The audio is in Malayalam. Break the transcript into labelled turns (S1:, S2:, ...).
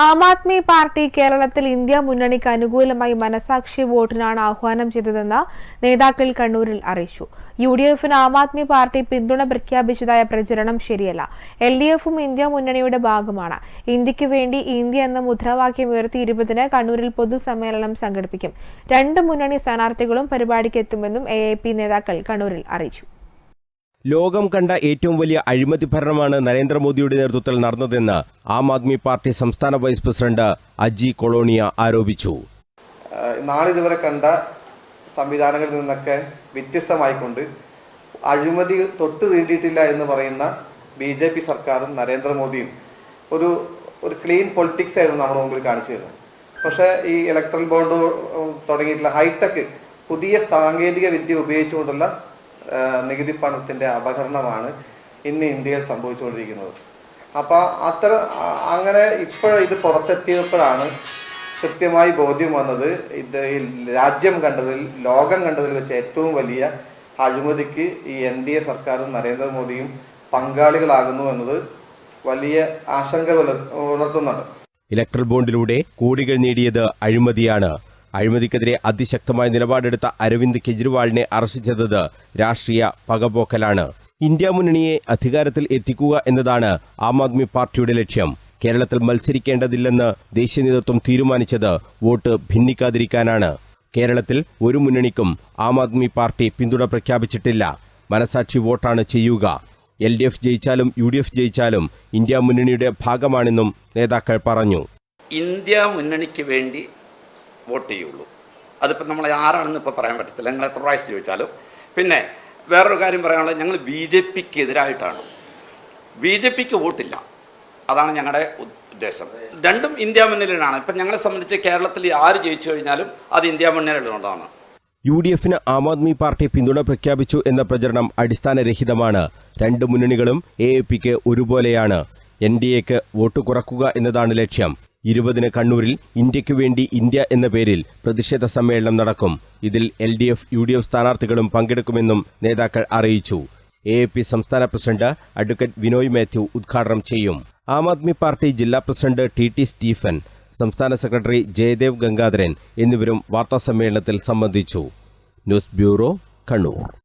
S1: ആം ആദ്മി പാർട്ടി കേരളത്തിൽ ഇന്ത്യ മുന്നണിക്ക് അനുകൂലമായി മനസാക്ഷി വോട്ടിനാണ് ആഹ്വാനം ചെയ്തതെന്ന് നേതാക്കൾ കണ്ണൂരിൽ അറിയിച്ചു. യു ഡി എഫിന് ആം ആദ്മി പാർട്ടി പിന്തുണ പ്രഖ്യാപിച്ചതായ പ്രചരണം ശരിയല്ല. എൽ ഡി എഫും ഇന്ത്യ മുന്നണിയുടെ ഭാഗമാണ്. ഇന്ത്യയ്ക്ക് വേണ്ടി ഇന്ത്യ എന്ന മുദ്രാവാക്യം ഉയർത്തി ഇരുപതിന് കണ്ണൂരിൽ പൊതുസമ്മേളനം സംഘടിപ്പിക്കും. രണ്ട് മുന്നണി സ്ഥാനാർത്ഥികളും പരിപാടിക്ക് എത്തുമെന്നും എ നേതാക്കൾ കണ്ണൂരിൽ അറിയിച്ചു.
S2: ലോകം കണ്ട ഏറ്റവും വലിയ അഴിമതി ഭരണമാണ് നരേന്ദ്രമോദിയുടെ നേതൃത്വത്തിൽ നടന്നതെന്ന് ആം ആദ്മി പാർട്ടി സംസ്ഥാന വൈസ് പ്രസിഡന്റ് അജി കൊളോണിയ ആരോപിച്ചു.
S3: നാളിതുവരെ കണ്ട സംവിധാനങ്ങളിൽ നിന്നൊക്കെ വ്യത്യസ്തമായിക്കൊണ്ട് അഴിമതി തൊട്ട് തീണ്ടിയിട്ടില്ല എന്ന് പറയുന്ന ബി ജെ പി സർക്കാരും നരേന്ദ്രമോദിയും ഒരു ഒരു ക്ലീൻ പൊളിറ്റിക്സ് ആയിരുന്നു നമ്മുടെ മുമ്പിൽ കാണിച്ചു തരുന്നത്. പക്ഷേ ഈ ഇലക്ട്രൽ ബോണ്ട് തുടങ്ങിയിട്ടുള്ള ഹൈടെക് പുതിയ സാങ്കേതിക വിദ്യ ഉപയോഗിച്ചുകൊണ്ടുള്ള നികുതി പണത്തിന്റെ അപഹരണമാണ് ഇന്ന് ഇന്ത്യയിൽ സംഭവിച്ചുകൊണ്ടിരിക്കുന്നത്. അപ്പോൾ അത്ര അങ്ങനെ ഇപ്പോൾ ഇത് പുറത്തെത്തിയപ്പോഴാണ് കൃത്യമായി ബോധ്യം വന്നത് ഇത് രാജ്യം കണ്ടതിൽ ലോകം കണ്ടതിൽ വെച്ച് ഏറ്റവും വലിയ അഴിമതിക്ക് ഈ എൻ ഡി എ സർക്കാരും നരേന്ദ്രമോദിയും പങ്കാളികളാകുന്നു എന്നത് വലിയ ആശങ്ക ഉണർത്തുന്നുണ്ട്.
S2: ഇലക്ട്രൽ ബോണ്ടിലൂടെ കോടികൾ നേടിയത് അഴിമതിയാണ്. അഴിമതിക്കെതിരെ അതിശക്തമായ നിലപാടെടുത്ത അരവിന്ദ് കെജ്രിവാളിനെ അറസ്റ്റ് ചെയ്തത് രാഷ്ട്രീയ പകപോക്കലാണ്. ഇന്ത്യ മുന്നണിയെ അധികാരത്തിൽ എത്തിക്കുക എന്നതാണ് ആം ആദ്മി പാർട്ടിയുടെ ലക്ഷ്യം. കേരളത്തിൽ മത്സരിക്കേണ്ടതില്ലെന്ന് ദേശീയ നേതൃത്വം തീരുമാനിച്ചത് വോട്ട് ഭിന്നിക്കാതിരിക്കാനാണ്. കേരളത്തിൽ ഒരു മുന്നണിക്കും ആം ആദ്മി പാർട്ടി പിന്തുണ പ്രഖ്യാപിച്ചിട്ടില്ല. മനസാക്ഷി വോട്ടാണ് ചെയ്യുക. എൽ ഡി എഫ് ജയിച്ചാലും യു ഡി എഫ് ജയിച്ചാലും ഇന്ത്യ മുന്നണിയുടെ ഭാഗമാണെന്നും നേതാക്കൾ പറഞ്ഞു.
S4: ഇന്ത്യ മുന്നണിക്ക് വേണ്ടി വോട്ട് ചെയ്യുള്ളൂ. അതിപ്പോൾ നമ്മളെ ആരാണെന്ന് ഇപ്പോൾ പറയാൻ പറ്റത്തില്ല. നിങ്ങൾ എത്ര പ്രാവശ്യം ചോദിച്ചാലും. പിന്നെ വേറൊരു കാര്യം പറയാനുള്ളത് ഞങ്ങൾ ബി ജെ പിക്ക് എതിരായിട്ടാണ് ബി ജെ പിക്ക് വോട്ടില്ല. അതാണ് ഞങ്ങളുടെ ഉദ്ദേശം. രണ്ടും ഇന്ത്യ മുന്നണിയിലാണ് ഇപ്പം ഞങ്ങളെ സംബന്ധിച്ച് കേരളത്തിൽ ആര് ജയിച്ചു കഴിഞ്ഞാലും അത് ഇന്ത്യ മുന്നണിയിലുള്ളതാണ്
S2: യു ഡി എഫിന് ആം ആദ്മി പാർട്ടി പിന്തുണ പ്രഖ്യാപിച്ചു എന്ന പ്രചരണം അടിസ്ഥാനരഹിതമാണ്. രണ്ട് മുന്നണികളും എ എ പിക്ക് ഒരുപോലെയാണ്. എൻ ഡി എക്ക് വോട്ട് കുറക്കുക എന്നതാണ് ലക്ഷ്യം. ഇരുപതിന് കണ്ണൂരിൽ ഇന്ത്യയ്ക്ക് വേണ്ടി ഇന്ത്യ എന്ന പേരിൽ പ്രതിഷേധ സമ്മേളനം നടക്കും. ഇതിൽ L D F U D F സ്ഥാനാർത്ഥികളും പങ്കെടുക്കുമെന്നും നേതാക്കൾ അറിയിച്ചു. എ എ പി സംസ്ഥാന പ്രസിഡന്റ് അഡ്വക്കേറ്റ് വിനോയ് മാത്യു ഉദ്ഘാടനം ചെയ്യും. ആം ആദ്മി പാർട്ടി ജില്ലാ പ്രസിഡന്റ് ടി ടി സ്റ്റീഫൻ സംസ്ഥാന സെക്രട്ടറി ജയദേവ് ഗംഗാധരൻ എന്നിവരും വാർത്താസമ്മേളനത്തിൽ സംബന്ധിച്ചു. News bureau Kannur.